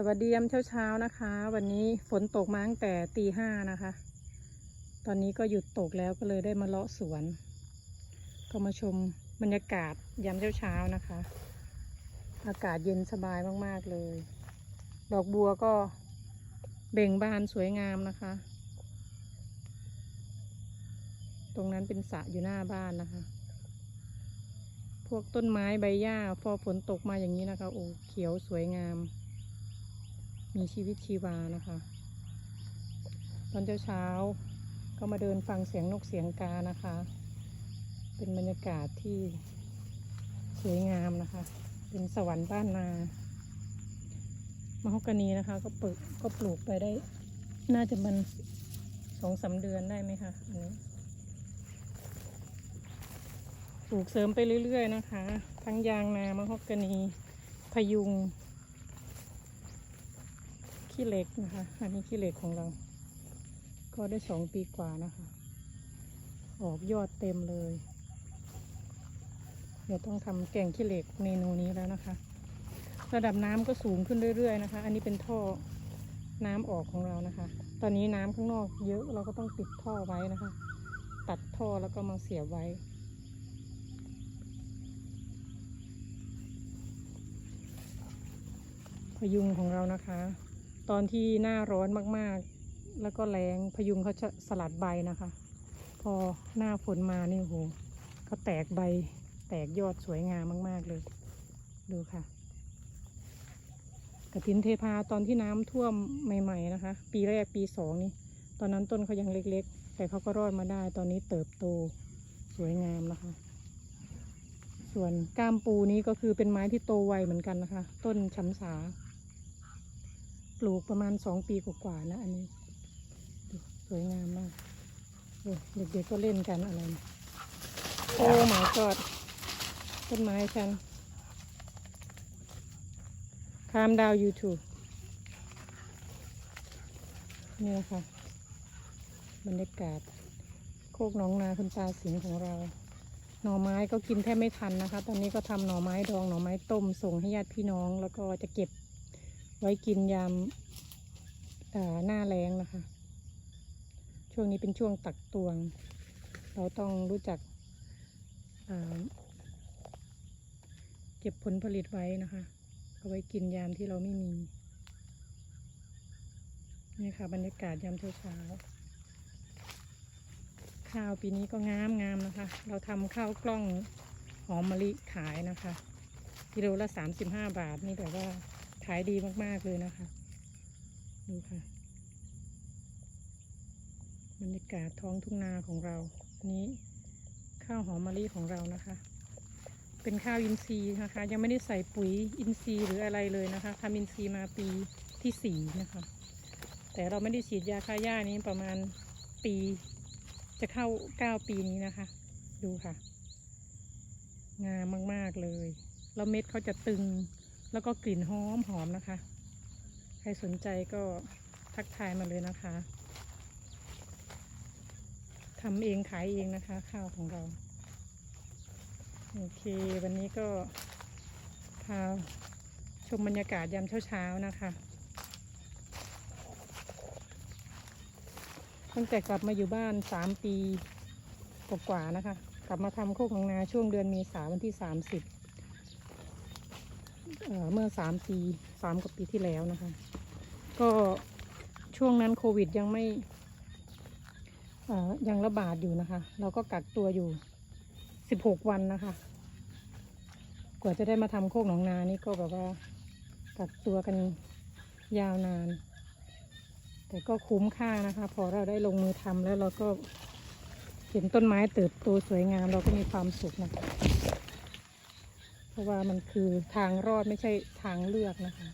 สวัสดียามเช้าๆนะคะ วันนี้ฝนตกมาตั้งแต่ตีห้านะคะ ตอนนี้ก็หยุดตกแล้วก็เลยได้มาเลาะสวน ก็มาชมบรรยากาศยามเช้าเช้าๆนะคะ อากาศเย็นสบายมากๆเลย ดอกบัวก็เบ่งบานสวยงามนะคะ ตรงนั้นเป็นสระอยู่หน้าบ้านนะคะ พวกต้นไม้ใบหญ้าพอฝนตกมาอย่างนี้นะคะโอ้เขียวสวยงาม มีชีวิตชีวานะคะ ตอนเช้าๆก็มาเดินฟังเสียงนกเสียงกานะคะ เป็นบรรยากาศที่สวยงามนะคะ เป็นสวรรค์บ้านนามะฮอกกานีนะคะ ก็ปลูกก็ปลูกไปได้ น่าจะมันสองสามเดือนได้ไหมคะอันนี้ปลูกเสริมไปเรื่อย ๆ นะคะ ทั้งยางนามะฮอกกานี พยุง ขี้เหล็กนะคะ อันนี้ขี้เหล็กของเรา ก็ได้สองปีกว่านะคะ ออกยอดเต็มเลย เดี๋ยวต้องทำแกงขี้เหล็กเมนูนี้แล้วนะคะ ระดับน้ำก็สูงขึ้นเรื่อยๆนะคะ อันนี้เป็นท่อน้ำออกของเรานะคะ ตอนนี้น้ำข้างนอกเยอะเราก็ต้องปิดท่อไว้นะคะ ตัดท่อแล้วก็มาเสียบไว้พยุงของเรานะคะ ตอนที่หน้าร้อนมากๆ แล้วก็แรงพยุงเขาจะสลัดใบนะคะ พอหน้าฝนมานี่โอ้โหเขาแตกใบแตกยอดสวยงามมาก ๆ เลย ดูค่ะกระถินเทพาตอนที่น้ำท่วมใหม่ ๆ นะคะ ปีแรกปีสองนี่ตอนนั้นต้นเขายังเล็ก ๆ แต่เขาก็รอดมาได้ตอนนี้เติบโตสวยงามนะคะ ส่วนก้ามปูนี้ก็คือเป็นไม้ที่โตไวเหมือนกันนะคะ ต้นช้ำสา ปลูกประมาณสองปีกว่าๆนะ อันนี้สวยงามมากเด็กๆก็เล่นกันอะไรโอ้หมายกอดต้นไม้ฉันคามดาว YouTube นี่นะคะบรรยากาศ โคกน้องนาคุณตาสิงของเรา หน่อไม้ก็กินแทบไม่ทันนะคะ ตอนนี้ก็ทำหน่อไม้ดองหน่อไม้ต้มส่งให้ญาติพี่น้อง แล้วก็จะเก็บ ไว้กินยามหน้าแรงนะคะ ช่วงนี้เป็นช่วงตักตวง เราต้องรู้จักเเก็บผลผลิตไว้นะคะ เอาไว้กินยามที่เราไม่มี นี่ค่ะ บรรยากาศยามเช้าข้าวปีนี้ก็งามงามนะคะ เราทำข้าวกล้องหอมมะลิขายนะคะ กิโลละสามสิบห้าบาทนี่แบบว่า ขายดีมาก ๆ เลยนะคะ ดูค่ะ บรรยากาศท้องทุ่งนาของเรานนี้ข้าวหอมมะลิของเรานะคะ เป็นข้าวอินทรีย์นะคะ ยังไม่ได้ใส่ปุ๋ยอินทรีย์หรืออะไรเลยนะคะทำอินทรีย์มาปีที่สี่นะคะ แต่เราไม่ได้ฉีดยาฆ่าหญ้านี้ประมาณปีจะเข้าเก้าปีนี้นะคะ ดูค่ะ งามมาก ๆ เลย แล้วเม็ดเขาจะตึง แล้วก็กลิ่นหอมหอมนะคะ ใครสนใจก็ทักทายมาเลยนะคะทำเองขายเองนะคะ ข้าวของเรา โอเค วันนี้ก็พาชมบรรยากาศยามเช้าๆนะคะตั้งแต่กลับมาอยู่บ้านสามปีกว่าๆนะคะ กลับมาทำโคกหนองนาช่วงเดือนเมษาวันที่สามสิบ เมื่อสามปีสามกว่าปีที่แล้วนะคะ ก็ช่วงนั้นโควิดยังไม่ยังระบาดอยู่นะคะ เราก็กักตัวอยู่สิบหกวันนะคะ กว่าจะได้มาทำโคกหนองนานี่ก็แบบว่ากักตัวกันยาวนาน แต่ก็คุ้มค่านะคะ พอเราได้ลงมือทำแล้วเราก็เห็นต้นไม้เติบโตสวยงามเราก็มีความสุขนะคะ ราะว่ามันคือทางรอดไม่ใช่ทางเลือกนะคะ